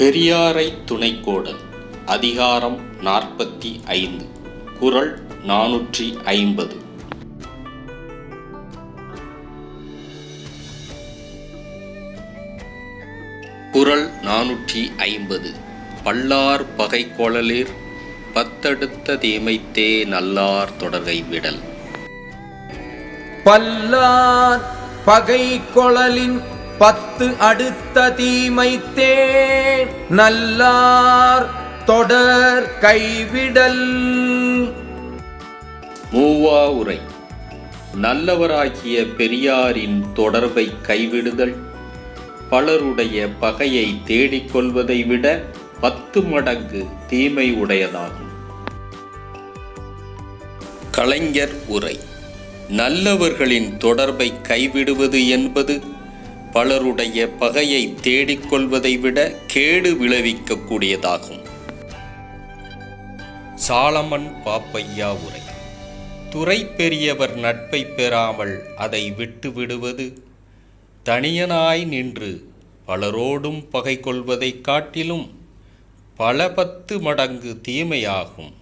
பெரியாரை துணைக்கோடல் அதிகாரம் நாற்பத்தி ஐந்து குறள் நானூற்றி ஐம்பது. குரல் நானூற்றி ஐம்பது. பல்லார் பகை கொளலிர் பத்தடுத்த தீமைத்தே நல்லார் தொடர்கை விடல். பல்லார் பகை கொழலின் பத்து அடுத்த தீமைத்தே நல்லார் தொடர் கைவிடல். மூவா உரை. நல்லவராகிய பெரியாரின் தொடர்பை கைவிடுதல். பலருடைய பகையை தேடிக்கொள்வதை விட பத்து மடங்கு தீமை உடையதாகும். கலைஞர் உரை. நல்லவர்களின் தொடர்பை கைவிடுவது என்பது பலருடைய பகையை தேடிக் கொள்வதை விட கேடு விளைவிக்கக்கூடியதாகும். சாலமன் பாப்பையா உரை. துறை பெரியவர் நட்பை பெறாமல் அதை விட்டு விடுவது தனியனாய் நின்று பலரோடும் பகை கொள்வதைக் காட்டிலும் பல பத்து மடங்கு தீமையாகும்.